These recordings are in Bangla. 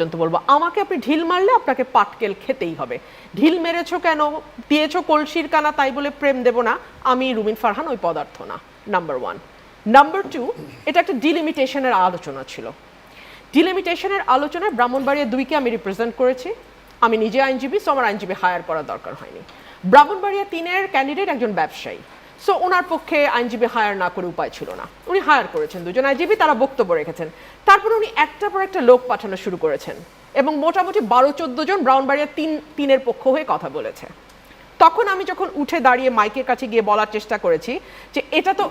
পর্যন্ত বলব। আমাকে আপনি ঢিল মারলে আপনাকে পাটকেল খেতেই হবে। ঢিল মেরেছো কেন? দিয়েছ কলসির কানা, তাই বলে প্রেম দেব না। আমি রুমিন ফারহান, ওই পদার্থ না। নাম্বার ওয়ান নাম্বার টু এটা একটা ডিলিমিটেশনের আলোচনা ছিল। ডিলিমিটেশনের আলোচনায় ব্রাহ্মণবাড়িয়া দুইকে আমি রিপ্রেজেন্ট করেছি। আমি নিজে আইনজীবী, সো আমার আইনজীবী হায়ার করার দরকার হয়নি। ব্রাহ্মণবাড়িয়া তিনের ক্যান্ডিডেট একজন ব্যবসায়ী। সো ওনার পক্ষে আইনজীবী হায়ার না করে উপায় ছিল না। উনি হায়ার করেছেন, দুজন আইনজীবী তারা বক্তব্য রেখেছেন। তারপর উনি একটার পর একটা লোক পাঠানো শুরু করেছেন এবং মোটামুটি বারো চোদ্দ জন ব্রাউনবাড়িয়া তিন, তিনের পক্ষ হয়ে কথা বলেছে। তখন আমি যখন উঠে দাঁড়িয়ে মাইকের কাছে গিয়ে বলার চেষ্টা করেছি যে, এটা তো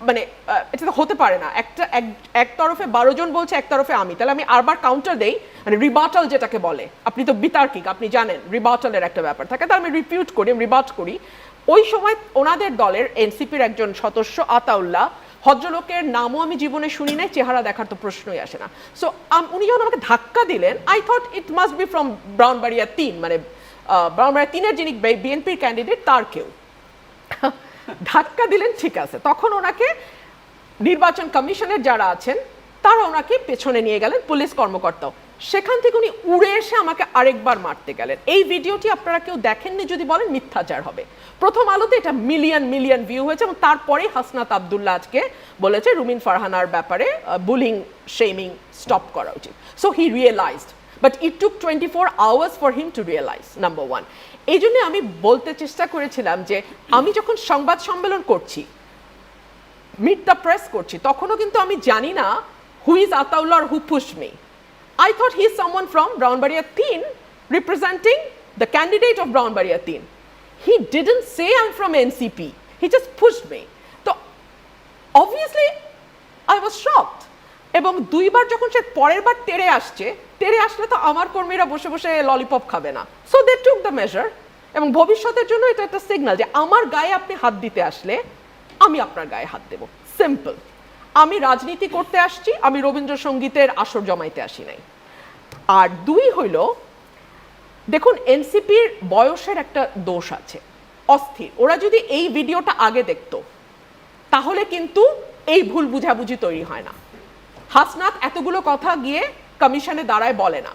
মানে এটা তো হতে পারে না। একটা, এক- তরফে বারো জন বলছে, এক তরফে আমি। তাহলে আমি আরবার কাউন্টার দেই মানে রিবাটাল যেটাকে বলে। আপনি তো বিতার্কিক, আপনি জানেন রিবাটালের একটা ব্যাপার থাকে। তাহলে আমি রিপিউট করি রিবাট করি। ওই সময় ওনাদের দলের এনসিপির একজন সদস্য আতাউল্লাহ, ভদ্রলোকের নামও আমি জীবনে শুনি নাই, চেহারা দেখার তো প্রশ্নই আসে না। সো উনি যখন আমাকে ধাক্কা দিলেন I thought it must be from Brahmanbaria তিন মানে ব্রাউনবাড়িয়া তিনের যিনি বিএনপির ক্যান্ডিডেট তার কেউ। ধাক্কা দিলেন, ঠিক আছে। তখন ওনাকে নির্বাচন কমিশনের যারা আছেন, তারা ওনাকে পেছনে নিয়ে গেলেন, পুলিশ কর্মকর্তাও। সেখান থেকে উনি উড়ে এসে আমাকে আরেকবার মারতে গেলেন। এই ভিডিওটি আপনারা কেউ দেখেননি, যদি বলেন মিথ্যাচার হবে। প্রথম আলোতে এটা মিলিয়ন মিলিয়ন ভিউ হয়েছে এবং তারপরেই হাসনাত আবদুল্লাহ আজকে বলেছে, রুমিন ফারহানার ব্যাপারে বুলিং শেমিং স্টপ করা উচিত। So he realised but it took twenty four hours for him to realise number one এই জন্য আমি বলতে চেষ্টা করেছিলাম যে, আমি যখন সংবাদ সম্মেলন করছি মিট দ্য প্রেস করছি, তখনও কিন্তু আমি জানি না who is Ataullah who push me I thought he is someone from Brahmanbaria তিন representing the candidate of Brahmanbaria তিন he didn't say I am from NCP he just pushed me তো অবভিয়াসলি আই ওয়াজ শকড এবং দুইবার যখন সে পরের বার তেড়ে আসছে টেরে আসলে তো আমার কর্মীরা বসে বসে ললিপপ খাবে না। So they took the measure এবং ভবিষ্যতের জন্য এটা একটা সিগন্যাল যে আমার গায়ে আপনি হাত দিতে আসলে আমি আপনার গায়ে হাত দেব। সিম্পল আমি রাজনীতি করতে আসছি, আমি রবীন্দ্রসঙ্গীতের আসর জমাইতে আসি নাই। আর দুই হইল, দেখুন, এনসিপির বয়সের একটা দোষ আছে, অস্থির। ওরা যদি এই ভিডিওটা আগে দেখতো, তাহলে কিন্তু এই ভুল বুঝাবুঝি তৈরি হয় না। হাসনাত এতগুলো কথা গিয়ে কমিশনে দাঁড়ায় বলে না।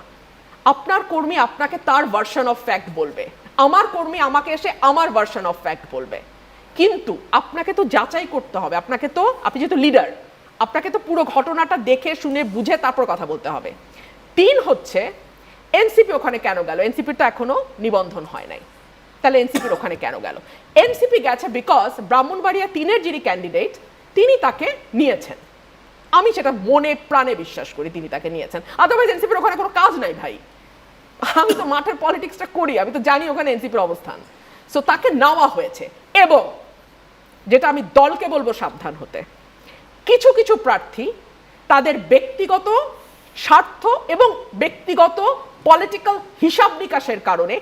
আপনার কর্মী আপনাকে তার ভার্সন অফ ফ্যাক্ট বলবে। আমার কর্মী আমাকে এসে আমার ভার্সন অফ ফ্যাক্ট বলবে। কিন্তু আপনাকে তো যাচাই করতে হবে। আপনাকে তো, আপনি যেহেতু লিডার আপনাকে তো পুরো ঘটনাটা দেখে, শুনে, বুঝে তারপর কথা বলতে হবে। তিন হচ্ছে এনসিপি ওখানে কেন গেল? এনসিপির তো এখনও নিবন্ধন হয় নাই। তাহলে এনসিপির ওখানে কেন গেল? এনসিপি গেছে বিকজ ব্রাহ্মণবাড়িয়া তিনের যিনি ক্যান্ডিডেট তিনি তাকে নিয়েছেন। আমি সেটা মনে প্রাণে বিশ্বাস করি তিনি তাকে নিয়েছেন। আদারওয়াইজ এনসিপির ওখানে কোনো কাজ নাই ভাই। আমি তো মাঠের পলিটিক্সটা করি, আমি তো জানি ওখানে এনসিপির অবস্থান। সো তাকে নেওয়া হয়েছে এবং যেটা আমি দলকে বলব সাবধান হতে। কিছু কিছু প্রার্থী তাদের ব্যক্তিগত স্বার্থ এবং ব্যক্তিগত পলিটিক্যাল হিসাব নিকাশের কারণে